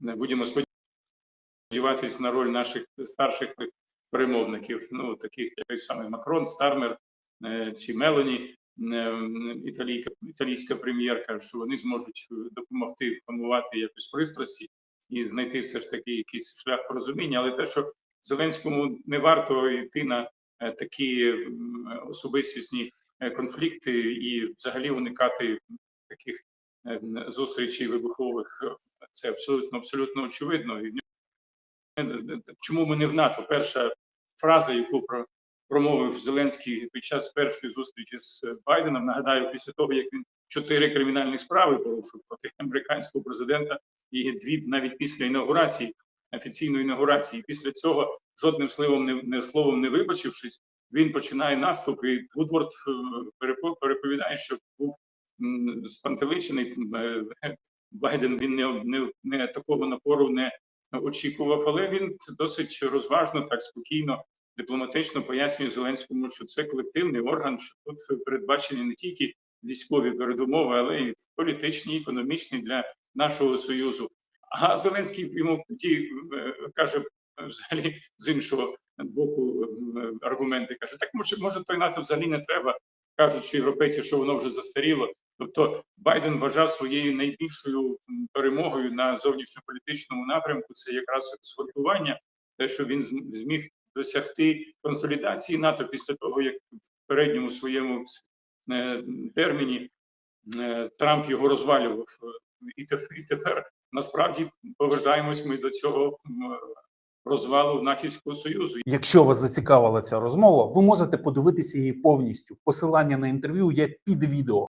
будемо сподіватися на роль наших старших перемовників, ну таких як самий Макрон, Стармер е, чи Мелоні, е, італійка, італійська прем'єрка, що вони зможуть допомогти впамувати якось пристрасті і знайти все ж таки якийсь шлях порозуміння. Але те, що Зеленському не варто йти на е, такі особистісні конфлікти і взагалі уникати таких зустрічей вибухових, е, це абсолютно абсолютно очевидно. І чому ми не в НАТО? Перша фраза, яку про промовив Зеленський під час першої зустрічі з Байденом. Нагадаю, після того як він чотири кримінальні справи порушив проти американського президента, і дві навіть після інаугурації, офіційної інаугурації. Після цього жодним словом не, не словом не вибачившись, він починає наступ. І Вудворд е, переповідає, що був спантеличений е, Байден. Він не, не, не такого напору не очікував, але він досить розважно, так спокійно, дипломатично пояснює Зеленському, що це колективний орган, що тут передбачені не тільки військові передумови, але й політичні, економічні для нашого союзу. А Зеленський йому тоді е, каже взагалі з іншого боку аргументи каже: так може, може той НАТО взагалі не треба. Кажуть, що європейці, що воно вже застаріло. Тобто Байден вважав своєю найбільшою перемогою на зовнішньополітичному напрямку. Це якраз сфортування, те, що він зміг досягти консолідації НАТО після того, як в передньому своєму е, терміні е, Трамп його розвалював. І тепер насправді повертаємось ми до цього розвалу натівського союзу. Якщо вас зацікавила ця розмова, ви можете подивитися її повністю. Посилання на інтерв'ю є під відео.